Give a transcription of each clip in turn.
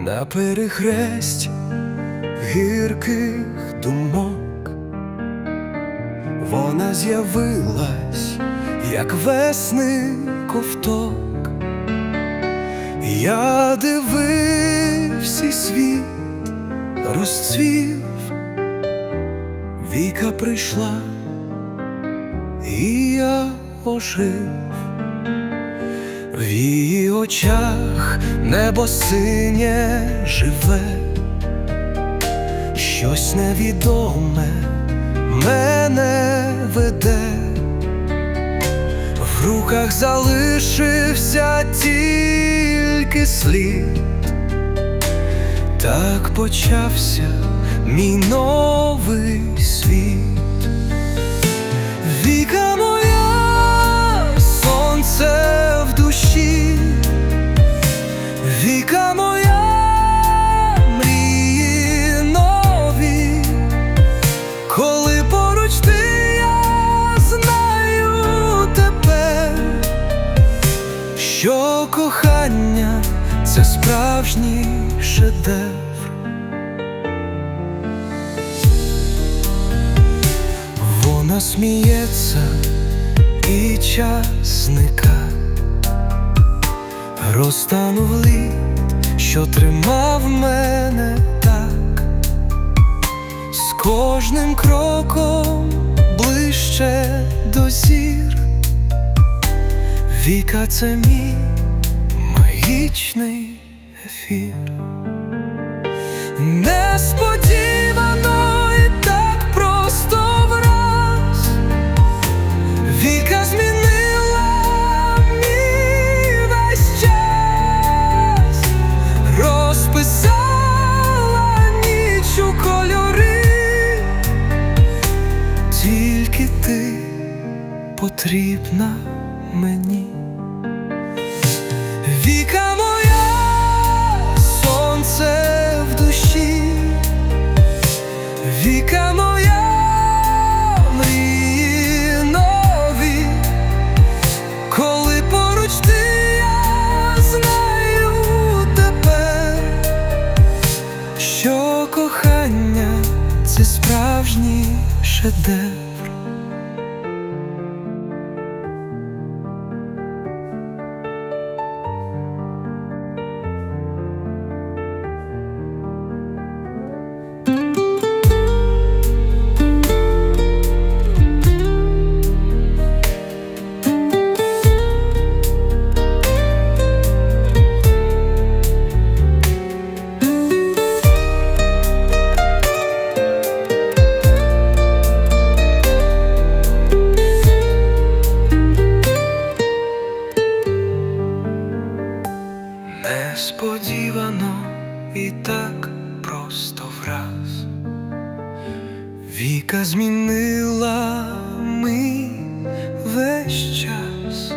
на перехресть гірких думок. Вона з'явилась, як весни ковток. Я дивився світ розцвів, Віка прийшла, і я ожив. В її очах небо синє живе, щось невідоме мене веде, в руках залишився тільки слід, так почався мій новий світ. Віка моя, мрії нові, коли поруч ти, я знаю тепер, що кохання це справжній шедевр. Вона сміється і час зникає Розтанув лід, що тримав мене так, з кожним кроком ближче до зір. Віка це мій магічний ефір. Несподівано потрібна мені. Віка моя, сонце в душі, Віка моя, нові, коли поруч ти, знаю тепер, що кохання це справжній шедевр. Несподівано і так просто враз. Віка змінила ми весь час,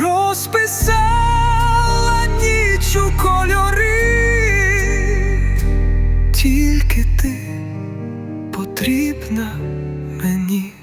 розписала ніч у кольори, тільки ти потрібна мені.